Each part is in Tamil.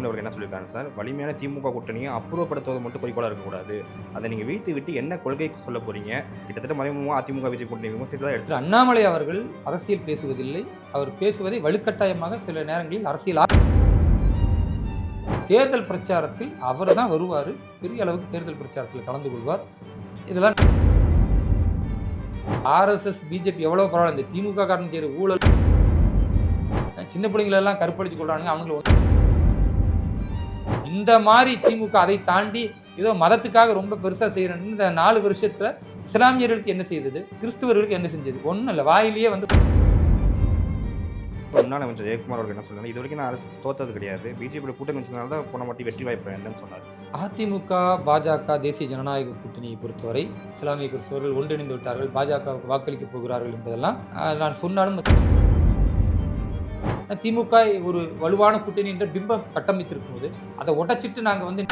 அண்ணாமலை அவர்கள் என்ன சொல்லியிருக்காங்க சார்? வலிமையான திமுக கூட்டணியை அப்புறப்படுத்துவது மட்டும் குறிக்கோளாக இருக்கக்கூடாது. அதை நீங்கள் வீழ்த்து விட்டு என்ன கொள்கை சொல்ல போறீங்க? கிட்டத்தட்ட மறைமுகமாக அதிமுக விஜய் கூட்டணி விமர்சித்து தான் எடுத்து அண்ணாமலை அவர்கள் அரசியல் பேசுவதில்லை. அவர் பேசுவதை வலுக்கட்டாயமாக சில நேரங்களில் அரசியல் தேர்தல் பிரச்சாரத்தில் அவர் தான் வருவார். பெரிய அளவுக்கு தேர்தல் பிரச்சாரத்தில் கலந்து கொள்வார். இதெல்லாம் ஆர்எஸ்எஸ் பிஜேபி எவ்வளோ பரவாயில்ல. இந்த திமுக காரணம் செய்கிற ஊழல் சின்ன பிள்ளைங்களெல்லாம் கருப்படிச்சு கொள்றானுங்க. அவங்கள இந்த மாதிரி திமுக அதை தாண்டி ஏதோ மதத்துக்காக ரொம்ப பெருசாக செய்கிறேன்னு இந்த நாலு வருஷத்தில் இஸ்லாமியர்களுக்கு என்ன செய்தது? கிறிஸ்துவர்களுக்கு என்ன செஞ்சது? ஒன்றும் இல்லை. வாயிலேயே வந்து முன்னாள் அமைச்சர் ஜெயக்குமார் அவர்கள் என்ன சொன்னாங்க இது வரைக்கும் நான் அரசு தோத்தது கிடையாது. பிஜேபியோட கூட்டணி வச்சதுனால தான் போன மாட்டி வெற்றி வாய்ப்பு இருந்தேன்னு சொன்னார். அதிமுக பாஜக தேசிய ஜனநாயக கூட்டணியை பொறுத்தவரை இஸ்லாமிய கிறிஸ்தவர்கள் ஒன்றிணைந்து விட்டார்கள். பாஜகவுக்கு வாக்களிக்கப் போகிறார்கள் என்பதெல்லாம் நான் சொன்னாலும் திமுக ஒரு வலுவான கூட்டணி என்ற பிம்பம் கட்டமைத்திருக்கும் போது அதை உடைச்சிட்டு நாங்கள் வந்து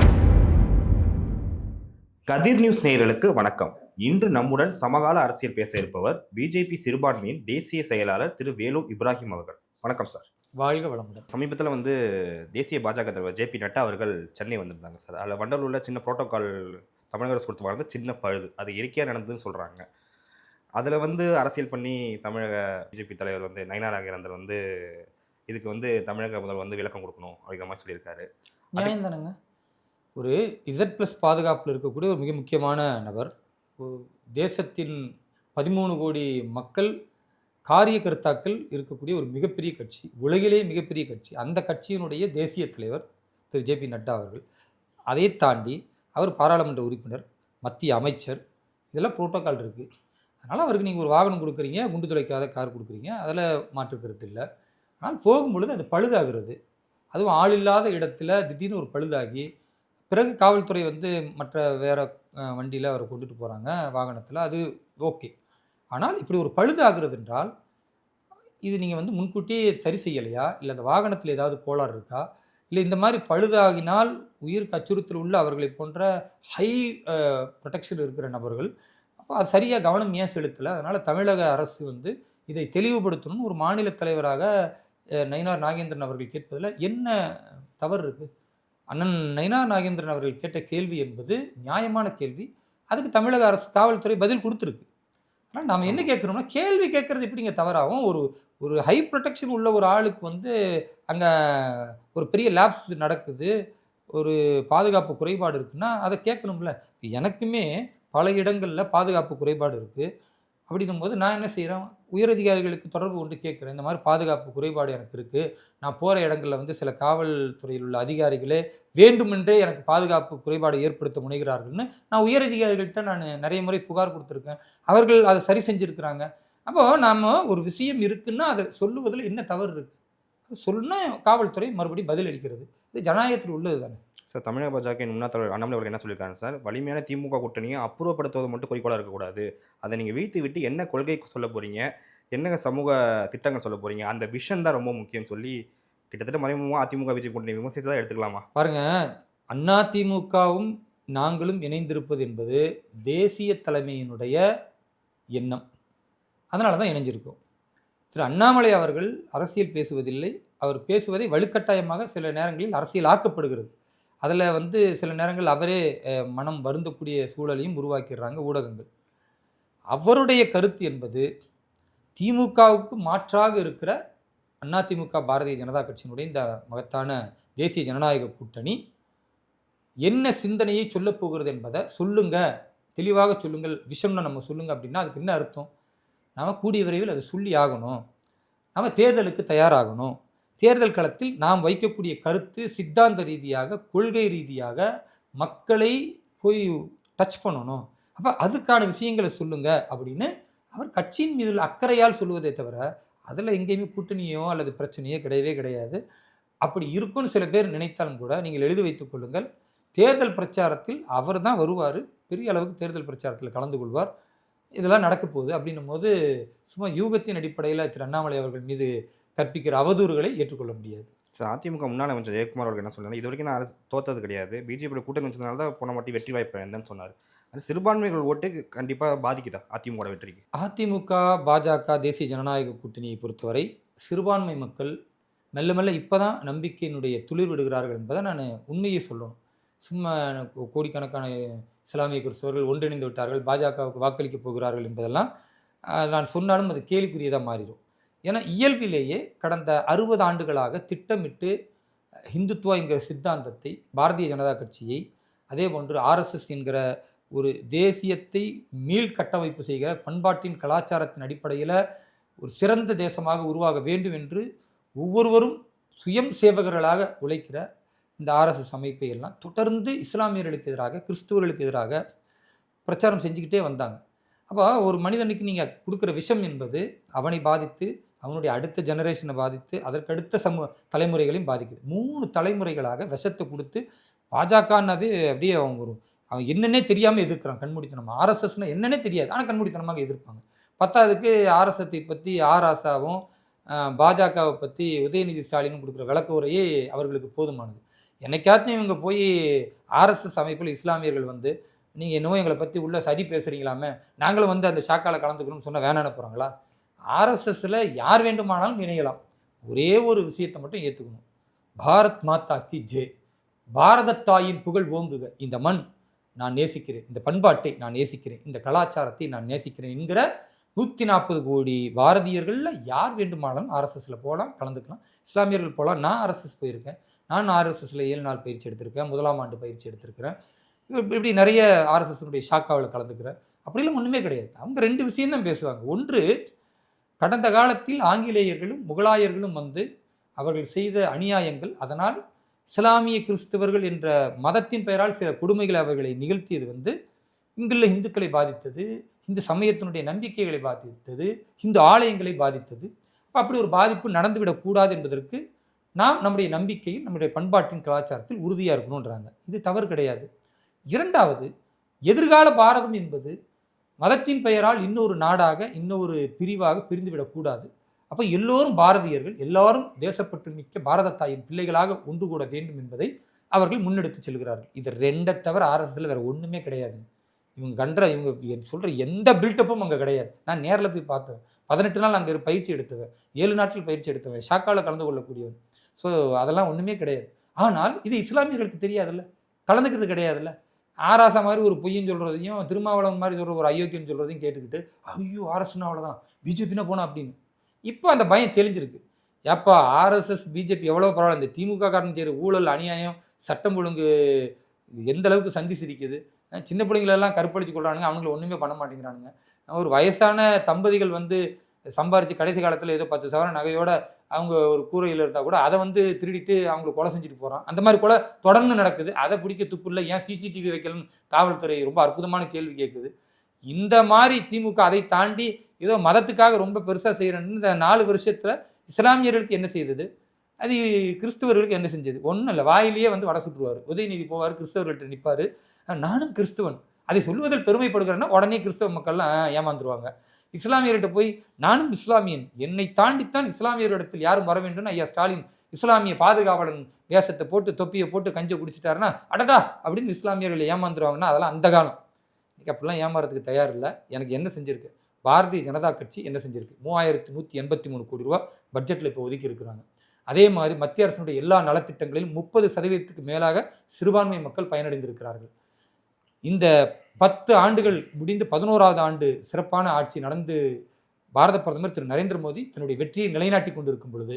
கதிர் நியூஸ் நேயர்களுக்கு வணக்கம். இன்று நம்முடன் சமகால அரசியல் பேச இருப்பவர் பிஜேபி சிறுபான்மையின் தேசிய செயலாளர் திரு வேலு இப்ராஹிம் அவர்கள். வணக்கம் சார். வாழ்க வளமுடன். சமீபத்தில் வந்து தேசிய பாஜக தலைவர் ஜே பி நட்டா அவர்கள் சென்னை வந்திருந்தாங்க சார். அதில் வண்டலூரில் சின்ன புரோட்டோகால் தமிழக அரசு கொடுத்து வாழ்ந்த சின்ன பழுது. அது இயற்கையாக நடந்ததுன்னு சொல்கிறாங்க அதில் வந்து அரசியல் பண்ணி தமிழக பிஜேபி தலைவர் வந்து நயனா நாகேந்திரன் வந்து இதுக்கு வந்து தமிழக முதல்வர் வந்து விளக்கம் கொடுக்கணும் அப்படிங்கிற மாதிரி சொல்லியிருக்காரு. நியாயம் தானேங்க? ஒரு இசட் ப்ளஸ் பாதுகாப்பில் இருக்கக்கூடிய ஒரு மிக முக்கியமான நபர். தேசத்தின் பதிமூணு கோடி மக்கள் காரிய கர்த்தாக்கள் இருக்கக்கூடிய ஒரு மிகப்பெரிய கட்சி உலகிலே மிகப்பெரிய கட்சி. அந்த கட்சியினுடைய தேசிய தலைவர் திரு. ஜே. பி. நட்டா அவர்கள். அதை தாண்டி அவர் பாராளுமன்ற உறுப்பினர் மத்திய அமைச்சர். இதெல்லாம் புரோட்டோக்கால் இருக்குது அதனால் அவருக்கு நீங்கள் ஒரு வாகனம் கொடுக்குறீங்க குண்டு துளைக்காத கார் கொடுக்குறீங்க. அதில் மாற்று கருத்து இல்லை. ஆனால் போகும்பொழுது அது பழுதாகிறது. அதுவும் ஆள் இல்லாத இடத்துல திடீர்னு ஒரு பழுதாகி பிறகு காவல்துறை வந்து மற்ற வேற வண்டியில் அவரை கொண்டுட்டு போகிறாங்க வாகனத்தில். அது ஓகே. ஆனால் இப்படி ஒரு பழுதாகிறது என்றால் இது நீங்கள் வந்து முன்கூட்டியே சரி செய்யலையா? இல்லை அந்த வாகனத்தில் ஏதாவது கோளாறு இருக்கா? இல்லை இந்த மாதிரி பழுதாகினால் உயிருக்கு அச்சுறுத்தல் உள்ள அவர்களை போன்ற ஹை ப்ரொடெக்ஷன் இருக்கிற நபர்கள் அப்போ அது சரியாக கவனம் ஏன் செலுத்தலை? அதனால் தமிழக அரசு வந்து இதை தெளிவுபடுத்தணும்னு ஒரு மாநில தலைவராக நயினார் நாகேந்திரன் அவர்கள் கேட்பதில் என்ன தவறு இருக்குது அண்ணன் நயினார் நாகேந்திரன் அவர்கள் கேட்ட கேள்வி என்பது நியாயமான கேள்வி. அதுக்கு தமிழக அரசு காவல்துறை பதில் கொடுத்துருக்கு. ஆனால் நாம் என்ன கேட்குறோம்னா கேள்வி கேட்குறது எப்படிங்க தவறாகும்? ஒரு ஒரு ஹை ப்ரொடெக்ஷன் உள்ள ஒரு ஆளுக்கு வந்து அங்கே ஒரு பெரிய லேப்ஸ் நடக்குது. ஒரு பாதுகாப்பு குறைபாடு இருக்குன்னா அதை கேட்கணும்ல. எனக்குமே பல இடங்களில் பாதுகாப்பு குறைபாடு இருக்குது அப்படின்னும் போது நான் என்ன செய்கிறேன் உயரதிகாரிகளுக்கு தொடர்பு கொண்டு கேட்குறேன். இந்த மாதிரி பாதுகாப்பு குறைபாடு எனக்கு இருக்குது நான் போகிற இடங்களில் வந்து சில காவல்துறையில் உள்ள அதிகாரிகளே வேண்டுமென்றே எனக்கு பாதுகாப்பு குறைபாடு ஏற்படுத்த முனைகிறார்கள்னு நான் உயரதிகாரிகள்கிட்ட நான் நிறைய முறை புகார் கொடுத்துருக்கேன். அவர்கள் அதை சரி செஞ்சுருக்கிறாங்க. அப்போது நாம் ஒரு விஷயம் இருக்குன்னா அதை சொல்லுவதில் என்ன தவறு இருக்குது அது காவல்துறை மறுபடியும் பதில் அளிக்கிறது. இது ஜனநாயகத்தில் உள்ளது தானே? சார் தமிழக பாஜக முன்னாள் தலைவர் அண்ணாமலை அவர்கள் என்ன சொல்லியிருக்காங்க சார்? வலிமையான திமுக கூட்டணியை அப்புறப்படுத்துவது மட்டும் குறிக்கோளாக இருக்கக்கூடாது. அதை நீங்கள் வீழ்த்தி விட்டு என்ன கொள்கை சொல்ல போகிறீங்க என்ன சமூக திட்டங்கள் சொல்ல போகிறீங்க அந்த விஷன் தான் ரொம்ப முக்கியம் சொல்லி கிட்டத்தட்ட மறைமுகமாக அதிமுக விஜய் கூட்டணி விமர்சித்து தான் எடுத்துக்கலாமா? பாருங்க அதிமுகவும் நாங்களும் இணைந்திருப்பது என்பது தேசிய தலைமையினுடைய எண்ணம். அதனால தான் இணைஞ்சிருக்கோம். திரு அண்ணாமலை அவர்கள் அரசியல் பேசுவதில்லை. அவர் பேசுவதை வலுக்கட்டாயமாக சில நேரங்களில் அரசியல் ஆக்கப்படுகிறது அதில் வந்து சில நேரங்கள் அவரே மனம் வருந்தக்கூடிய சூழலையும் உருவாக்கிடுறாங்க ஊடகங்கள். அவருடைய கருத்து என்பது திமுகவுக்கு மாற்றாக இருக்கிற அதிமுக பாரதிய ஜனதா கட்சியினுடைய இந்த மகத்தான தேசிய ஜனநாயக கூட்டணி என்ன சிந்தனையை சொல்லப் போகிறது என்பதை சொல்லுங்க. தெளிவாக சொல்லுங்கள். விஷம்னு நம்ம சொல்லுங்க அப்படின்னா அதுக்கு என்ன அர்த்தம்? நாம் கூடிய விரைவில் அதை சொல்லி ஆகணும். நம்ம தேர்தலுக்கு தயாராகணும். தேர்தல் களத்தில் நாம் வைக்கக்கூடிய கருத்து சித்தாந்த ரீதியாக கொள்கை ரீதியாக மக்களை போய் டச் பண்ணணும். அப்போ அதுக்கான விஷயங்களை சொல்லுங்கள் அப்படின்னு அவர் கட்சியின் மீது அக்கறையால் சொல்லுவதே தவிர அதில் எங்கேயுமே கூட்டணியோ அல்லது பிரச்சனையோ கிடையவே கிடையாது. அப்படி இருக்கும்னு சில பேர் நினைத்தாலும் கூட நீங்கள் எழுதி வைத்துக் கொள்ளுங்கள். தேர்தல் பிரச்சாரத்தில் அவர் தான் வருவார். பெரிய அளவுக்கு தேர்தல் பிரச்சாரத்தில் கலந்து கொள்வார். இதெல்லாம் நடக்க போகுது அப்படின்னும் போது சும்மா யூகத்தின் அடிப்படையில் திரு அண்ணாமலை அவர்கள் மீது கற்பிக்கிற அவதூறுகளை ஏற்றுக்கொள்ள முடியாது. சார் அதிமுக முன்னாள் அமைச்சர் ஜெயக்குமார் அவர்கள் என்ன சொன்னாங்க இது வரைக்கும் நான் அரசு தோத்தது கிடையாது. பிஜேபியோட கூட்டணி வச்சதுனால தான் போன மாட்டி வெற்றி வாய்ப்பு இருந்தேன்னு சொன்னார். அது சிறுபான்மைகள் ஓட்டு கண்டிப்பாக பாதிக்குதா அதிமுக வெற்றிக்கு? அதிமுக பாஜக தேசிய ஜனநாயக கூட்டணியை பொறுத்தவரை சிறுபான்மை மக்கள் மெல்ல மெல்ல இப்போ தான் நம்பிக்கையினுடைய துளிர் விடுகிறார்கள் என்பதை நான் உண்மையை சொல்லணும். சும்மா கோடிக்கணக்கான இஸ்லாமிய கிறிஸ்தவர்கள் ஒன்றிணைந்து விட்டார்கள் பாஜகவுக்கு வாக்களிக்க போகிறார்கள் என்பதெல்லாம் நான் சொன்னாலும் அது கேலிக்குரியதாக மாறிடும். ஏன்னா இயல்பிலேயே கடந்த அறுபது ஆண்டுகளாக திட்டமிட்டு ஹிந்துத்துவா என்கிற சித்தாந்தத்தை பாரதிய ஜனதா கட்சியை அதே போன்று ஆர்எஸ்எஸ் என்கிற ஒரு தேசியத்தை மீள் கட்டமைப்பு செய்கிற பண்பாட்டின் கலாச்சாரத்தின் அடிப்படையில் ஒரு சிறந்த தேசமாக உருவாக வேண்டும் என்று ஒவ்வொருவரும் சுயம் சேவகர்களாக உழைக்கிற இந்த ஆர்எஸ்எஸ் அமைப்பை எல்லாம் தொடர்ந்து இஸ்லாமியர்களுக்கு எதிராக கிறிஸ்துவர்களுக்கு எதிராக பிரச்சாரம் செஞ்சுக்கிட்டே வந்தாங்க. அப்போ ஒரு மனிதனுக்கு நீங்கள் கொடுக்குற விஷம் என்பது அவனை பாதித்து அவனுடைய அடுத்த ஜெனரேஷனை பாதித்து அதற்கடுத்த சமூக தலைமுறைகளையும் பாதிக்குது. மூணு தலைமுறைகளாக விஷத்தை கொடுத்து பாஜகன்னாவே அப்படியே அவன் ஒரு அவன் என்னன்னே தெரியாமல் எதிர்க்கிறான் கண்மூடித்தனம். ஆர்எஸ்எஸ்னா என்னன்னே தெரியாது ஆனால் கண்மூடித்தனமாக எதிர்ப்பாங்க. பத்தாவதுக்கு ஆர்எஸ்எத்தை பற்றி ஆர் பாஜகவை பற்றி உதயநிதி ஸ்டாலினும் கொடுக்குற விளக்க உரையே அவர்களுக்கு போதுமானது. என்னைக்காச்சும் இவங்க போய் ஆர்எஸ்எஸ் அமைப்பில் இஸ்லாமியர்கள் வந்து நீங்கள் என்னவோ எங்களை பற்றி உள்ள சதி பேசுகிறீங்களாமே நாங்களும் வந்து அந்த ஷாக்கால கலந்துக்கணும்னு சொன்னால் வேணான்னு போகிறாங்களா ஆர்எஸ்எஸ்ஸில் யார் வேண்டுமானாலும் இணையலாம். ஒரே ஒரு விஷயத்தை மட்டும் ஏற்றுக்கணும் பாரத் மாதா கி ஜே பாரத தாயின் புகழ் ஓங்குக. இந்த மண் நான் நேசிக்கிறேன். இந்த பண்பாட்டை நான் நேசிக்கிறேன். இந்த கலாச்சாரத்தை நான் நேசிக்கிறேன் என்கிற நூற்றி நாற்பது கோடி பாரதியர்களில் யார் வேண்டுமானாலும் ஆர்எஸ்எஸில் போகலாம் கலந்துக்கலாம். இஸ்லாமியர்கள் போகலாம். நான் ஆர்எஸ்எஸ் போயிருக்கேன். நான் ஆர்எஸ்எஸ்ல ஏழு நாள் பயிற்சி எடுத்திருக்கேன். முதலாம் ஆண்டு பயிற்சி எடுத்திருக்கிறேன். இப்படி நிறைய ஆர்எஸ்எஸ்னுடைய ஷாக்காவில் கலந்துக்கிறேன். அப்படிலாம் ஒன்றுமே கிடையாது. அவங்க ரெண்டு விஷயம் தான் பேசுவாங்க. ஒன்று கடந்த காலத்தில் ஆங்கிலேயர்களும் முகலாயர்களும் வந்து அவர்கள் செய்த அநியாயங்கள் அதனால் இஸ்லாமிய கிறிஸ்தவர்கள் என்ற மதத்தின் பெயரால் சில கொடுமைகளை அவர்களை நிகழ்த்தியது வந்து இங்குள்ள இந்துக்களை பாதித்தது இந்து சமயத்தினுடைய நம்பிக்கைகளை பாதித்தது இந்து ஆலயங்களை பாதித்தது. அப்படி ஒரு பாதிப்பு நடந்துவிடக்கூடாது என்பதற்கு நாம் நம்முடைய நம்பிக்கையில் நம்முடைய பண்பாட்டின் கலாச்சாரத்தில் உறுதியாக இருக்கணுன்றாங்க இது தவறு கிடையாது. இரண்டாவது எதிர்கால பாரதம் என்பது மதத்தின் பெயரால் இன்னொரு நாடாக இன்னொரு பிரிவாக பிரிந்துவிடக்கூடாது அப்போ எல்லோரும் பாரதியர்கள் எல்லாரும் தேசப்பற்று மிக்க பாரத தாயின் பிள்ளைகளாக ஒன்று கூட வேண்டும் என்பதை அவர்கள் முன்னெடுத்து செல்கிறார்கள். இது ரெண்டை தவிர ஆர்எஸ்எஸ்ல வேற ஒன்றுமே கிடையாதுங்க. இவங்க கன்ற இவங்க சொல்கிற எந்த பில்டப்பும் அங்கே கிடையாது. நான் நேரில் போய் பார்த்தேன் பதினெட்டு நாள் அங்கே பயிற்சி எடுத்தவன். ஏழு நாட்கள் பயிற்சி எடுத்தவன். ஷாக்காவில் கலந்து கொள்ளக்கூடியவன். ஸோ அதெல்லாம் ஒன்றுமே கிடையாது. ஆனால் இது இஸ்லாமியர்களுக்கு தெரியாதுல்ல. கலந்துக்கிறது கிடையாதுல்ல. ஆராசா மாதிரி ஒரு பொய்யன்னு சொல்கிறதையும் திருமாவளவன் மாதிரி சொல்கிற ஒரு அயோக்கியன் சொல்கிறதையும் கேட்டுக்கிட்டு ஐயோ ஆர்எஸ்னா அவ்வளோதான் பிஜேபினா போனா அப்படின்னு. இப்போ அந்த பயம் தெளிஞ்சிருக்கு. ஏப்பா ஆர்எஸ்எஸ் பிஜேபி எவ்வளோ பரவாயில்ல இந்த திமுக காரணம் செய்கிற ஊழல் அநியாயம் சட்டம் ஒழுங்கு எந்த அளவுக்கு சந்தி சிரிக்குது? சின்ன பிள்ளைங்களெல்லாம் கருப்படிச்சு கொள்றானுங்க அவனுங்களை ஒன்றுமே பண்ண மாட்டேங்கிறானுங்க. ஒரு வயசான தம்பதிகள் வந்து சம்பாரித்து கடைசி காலத்தில் ஏதோ பத்து சவரன் நகையோட அவங்க ஒரு கூரையில் இருந்தால் கூட அதை வந்து திருடிட்டு அவங்களை கொலை செஞ்சுட்டு போகிறான் அந்த மாதிரி கொலை தொடர்ந்து நடக்குது. அதை பிடிக்க துப்பு இல்லை ஏன் சிசிடிவி வைக்கலன்னு காவல்துறை ரொம்ப அற்புதமான கேள்வி கேட்குது. இந்த மாதிரி திமுக அதை தாண்டி ஏதோ மதத்துக்காக ரொம்ப பெருசாக செய்கிறேன்னு இந்த நாலு வருஷத்தில் இஸ்லாமியர்களுக்கு என்ன செய்தது? அது கிறிஸ்துவர்களுக்கு என்ன செஞ்சது? ஒன்றும் இல்லை. வாயிலேயே வந்து வடை சுற்றுவார் உதயநிதி போவார் கிறிஸ்தவர்கள்ட்ட நிற்பார் நானும் கிறிஸ்துவன். அதை சொல்லுவதில் பெருமைப்படுகிறேன்னா உடனே கிறிஸ்தவ மக்கள்லாம் ஏமாந்துருவாங்க. இஸ்லாமியர்கிட்ட போய் நானும் இஸ்லாமியன். என்னை தாண்டித்தான் இஸ்லாமியரிடத்தில் யாரும் வர வேண்டும்னு ஐயா ஸ்டாலின் இஸ்லாமிய பாதுகாவலன் வேஷத்தை போட்டு தொப்பியை போட்டு கஞ்சை குடிச்சிட்டாருன்னா அடடா! அப்படின்னு இஸ்லாமியர்கள் ஏமாந்துருவாங்கன்னா அதெல்லாம் அந்த காலம். அப்படிலாம் ஏமாறதுக்கு தயார் இல்லை எனக்கு என்ன செஞ்சிருக்கு? பாரதிய ஜனதா கட்சி என்ன செஞ்சிருக்கு? மூவாயிரத்து நூற்றி எண்பத்தி மூணு கோடி ரூபா பட்ஜெட்டில் இப்போ ஒதுக்கி இருக்கிறாங்க. அதே மாதிரி மத்திய அரசினுடைய எல்லா நலத்திட்டங்களிலும் முப்பது சதவீதத்துக்கு மேலாக சிறுபான்மை மக்கள் பயனடைந்திருக்கிறார்கள். இந்த பத்து ஆண்டுகள் முடிந்து பதினோராவது ஆண்டு சிறப்பான ஆட்சி நடந்து பாரத பிரதமர் திரு நரேந்திர மோடி தன்னுடைய வெற்றியை நிலைநாட்டி கொண்டிருக்கும் பொழுது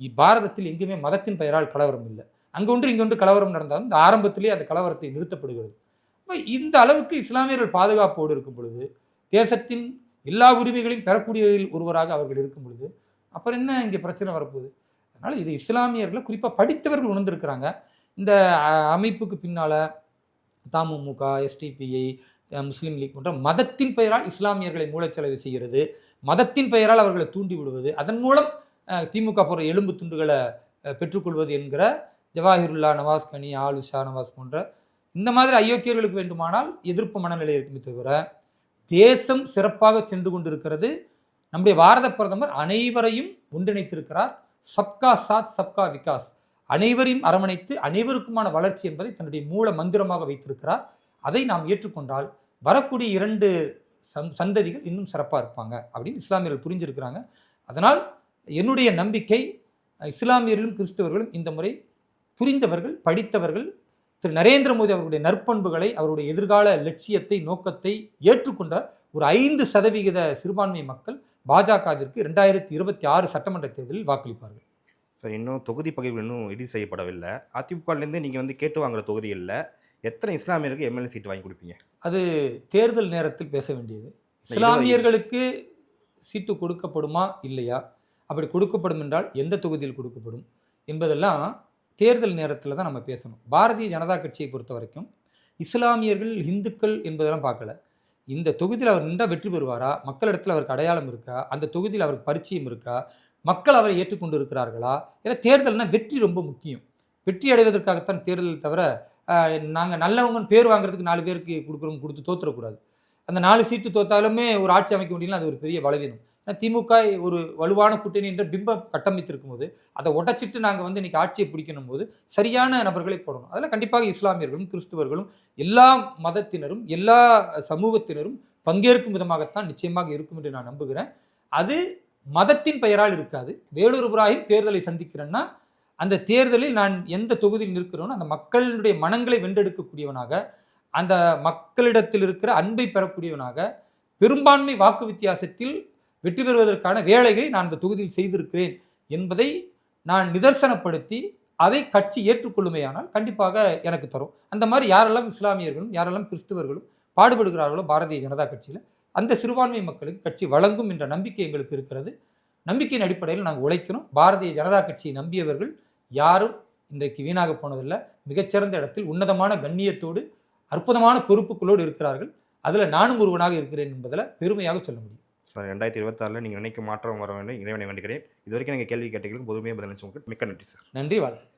இ- பாரதத்தில் எங்குமே மதத்தின் பெயரால் கலவரம் இல்லை. அங்கொன்று இங்கொன்று கலவரம் நடந்தாலும் இந்த ஆரம்பத்திலே அந்த கலவரத்தை நிறுத்தப்படுகிறது. இந்த அளவுக்கு இஸ்லாமியர்கள் பாதுகாப்போடு இருக்கும் பொழுது தேசத்தின் எல்லா உரிமைகளையும் பெறக்கூடியதில் ஒருவராக அவர்கள் இருக்கும் பொழுது அப்புறம் என்ன இங்கே பிரச்சனை வரப்போகுது? அதனால் இது இஸ்லாமியர்களை குறிப்பாக படித்தவர்கள் உணர்ந்திருக்கிறாங்க. இந்த அமைப்புக்கு பின்னால் தமுமுக எஸ்டிபிஐ முஸ்லீம் லீக் போன்ற மதத்தின் பெயரால் இஸ்லாமியர்களை மூளைச்சலவை செய்கிறது. மதத்தின் பெயரால் அவர்களை தூண்டி விடுவது அதன் மூலம் திமுக போன்ற எலும்பு துண்டுகளை பெற்றுக்கொள்வது என்கிற ஜவாஹிருல்லா நவாஸ் கனி ஆலு ஷா நவாஸ் போன்ற இந்த மாதிரி அயோக்கியர்களுக்கு வேண்டுமானால் எதிர்ப்பு மனநிலை இருக்குமே தவிர தேசம் சிறப்பாக சென்று கொண்டிருக்கிறது. நம்முடைய பாரத பிரதமர் அனைவரையும் ஒன்றிணைத்திருக்கிறார். சப்கா சாத் சப்கா விகாஸ். அனைவரையும் அரவணைத்து அனைவருக்குமான வளர்ச்சி என்பதை தன்னுடைய மூல மந்திரமாக வைத்திருக்கிறார். அதை நாம் ஏற்றுக்கொண்டால் வரக்கூடிய இரண்டு சந் சந்ததிகள் இன்னும் சிறப்பாக இருப்பாங்க அப்படின்னு இஸ்லாமியர்கள் புரிஞ்சிருக்கிறாங்க. அதனால் என்னுடைய நம்பிக்கை இஸ்லாமியர்களும் கிறிஸ்தவர்களும் இந்த முறை புரிந்தவர்கள் படித்தவர்கள் திரு நரேந்திர மோடி அவருடைய நற்பண்புகளை அவருடைய எதிர்கால லட்சியத்தை நோக்கத்தை ஏற்றுக்கொண்ட ஒரு ஐந்து சதவிகித சிறுபான்மை மக்கள் பாஜகவிற்கு ரெண்டாயிரத்தி இருபத்தி ஆறு சட்டமன்ற தேர்தலில் வாக்களிப்பார்கள். சார் இன்னும் தொகுதி பகிர்வு இன்னும் இறுதி செய்யப்படவில்லை. அதிமுகலேருந்து நீங்கள் வந்து கேட்டு வாங்குற தொகுதிகளில் எத்தனை இஸ்லாமியருக்கு எம்எல்ஏ சீட் வாங்கி கொடுப்பீங்க? அது தேர்தல் நேரத்தில் பேச வேண்டியது. இஸ்லாமியர்களுக்கு சீட்டு கொடுக்கப்படுமா? இல்லையா? அப்படி கொடுக்கப்படும் என்றால் எந்த தொகுதியில் கொடுக்கப்படும்? என்பதெல்லாம் தேர்தல் நேரத்தில் தான் நம்ம பேசணும். பாரதிய ஜனதா கட்சியை பொறுத்த வரைக்கும் இஸ்லாமியர்கள் இந்துக்கள் என்பதெல்லாம் பார்க்கல. இந்த தொகுதியில் அவர் நின்றா வெற்றி பெறுவாரா? மக்களிடத்தில் அவருக்கு அடையாளம் இருக்கா? அந்த தொகுதியில் அவருக்கு பரிச்சயம் இருக்கா? மக்கள் அவரை ஏற்றுக்கொண்டு இருக்கிறார்களா ஏன்னா தேர்தல்னால் வெற்றி ரொம்ப முக்கியம். வெற்றி அடைவதற்காகத்தான் தேர்தல் தவிர நாங்கள் நல்லவங்கன்னு பேர் வாங்குறதுக்கு நாலு பேருக்கு கொடுக்குறோம் கொடுத்து தோத்துறக்கூடாது. அந்த நாலு சீட்டு தோத்தாலுமே ஒரு ஆட்சி அமைக்க முடியல அது ஒரு பெரிய பலவீனம். ஏன்னா திமுக ஒரு வலுவான கூட்டணி என்ற பிம்பம் கட்டமைத்திருக்கும் போது அதை உடச்சிட்டு நாங்கள் வந்து இன்றைக்கி ஆட்சியை பிடிக்கணும் போது சரியான நபர்களை போடணும். அதில் கண்டிப்பாக இஸ்லாமியர்களும் கிறிஸ்துவர்களும் எல்லா மதத்தினரும் எல்லா சமூகத்தினரும் பங்கேற்கும் விதமாகத்தான் நிச்சயமாக இருக்கும் என்று நான் நம்புகிறேன். அது மதத்தின் பெயரால் இருக்காது. வேலூர் இப்ராஹிம் தேர்தலை சந்திக்கிறேன்னா அந்த தேர்தலில் நான் எந்த தொகுதியில் நிற்கிறேனோ அந்த மக்களுடைய மனங்களை வென்றெடுக்கக்கூடியவனாக அந்த மக்களிடத்தில் இருக்கிற அன்பை பெறக்கூடியவனாக பெரும்பான்மை வாக்கு வித்தியாசத்தில் வெற்றி பெறுவதற்கான வேலைகளை நான் அந்த தொகுதியில் செய்திருக்கிறேன் என்பதை நான் நிதர்சனப்படுத்தி அதை கட்சி ஏற்றுக்கொள்ளுமையானால் கண்டிப்பாக எனக்கு தரும். அந்த மாதிரி யாரெல்லாம் இஸ்லாமியர்களும் யாரெல்லாம் கிறிஸ்துவர்களும் பாடுபடுகிறார்களோ பாரதிய ஜனதா கட்சியில் அந்த சிறுபான்மை மக்களுக்கு கட்சி வழங்கும் என்ற நம்பிக்கை எங்களுக்கு இருக்கிறது. நம்பிக்கையின் அடிப்படையில் நாங்கள் உழைக்கிறோம். பாரதிய ஜனதா கட்சியை நம்பியவர்கள் யாரும் இன்றைக்கு வீணாக போனதில்லை. மிகச்சிறந்த இடத்தில் உன்னதமான கண்ணியத்தோடு அற்புதமான பொறுப்புகளோடு இருக்கிறார்கள். அதில் நானும் ஒருவனாக இருக்கிறேன் என்பதில் பெருமையாக சொல்ல முடியும். சார் ரெண்டாயிரத்தி இருபத்தாறில் நீங்கள் நினைக்கும் மாற்றம் வர வேண்டும். இறைவனை வேண்டுகிறேன். இது வரைக்கும் நீங்கள் கேள்வி கேட்டீங்களுக்கு பொதுமையாக பதிலளிச்சவங்களுக்கு மிக்க நன்றி சார். நன்றி வாழ்த்து